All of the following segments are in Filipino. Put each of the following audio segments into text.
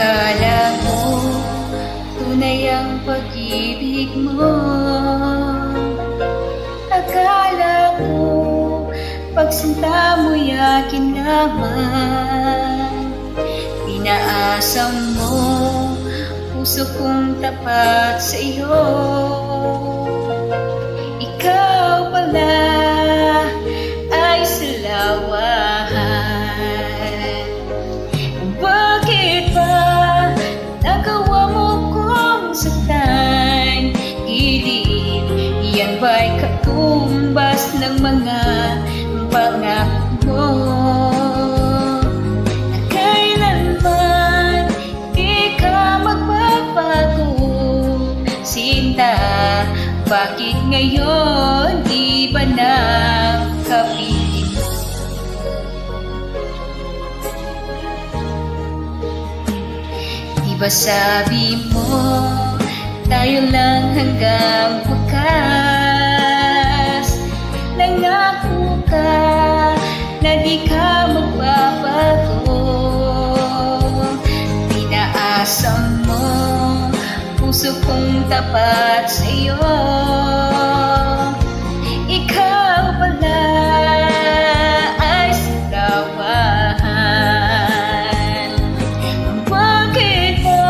Akala mo tunay ang pag-ibig mo. Akala ko pagsinta mo'y akin naman Pinaasa mo puso kong tapat sa iyo. Pangako? Na kailanman di ka magbabago Sinta, bakit ngayon di ba na kapiling mo? Sabi mo tayo lang hanggang wakas Mo puso kong tapat sa iyo Ikaw pala ay sigawan bakit ba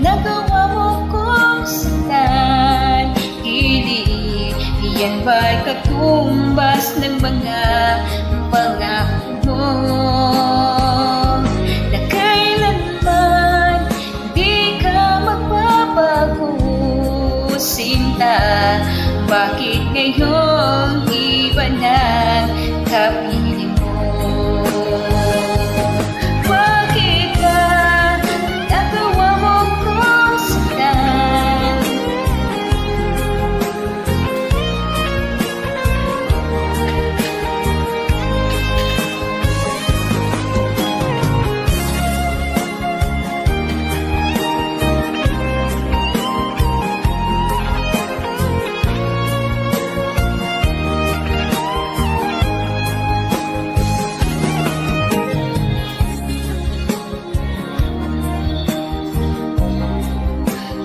nagawa mo kong saktan? Hindi, yan ba'y katumbas ng mga pangako bakit ngayon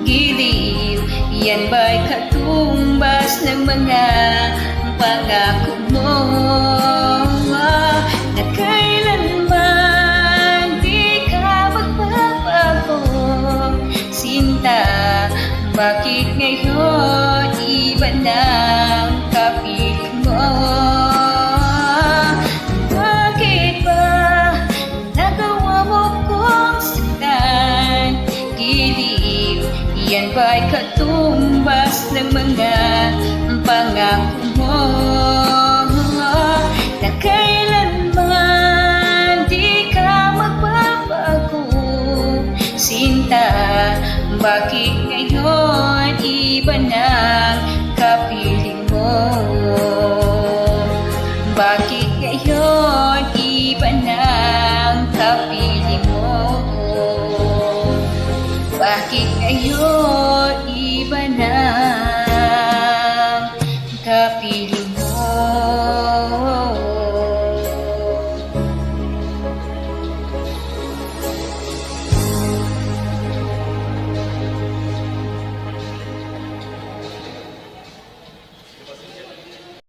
Giliw, yan ba'y katumbas ng mga pangako mo? Ba'y katumbas ng mga pangako mo? Na kailanman di ka magbabago Sinta, bakit ngayon iba ng kapiling happy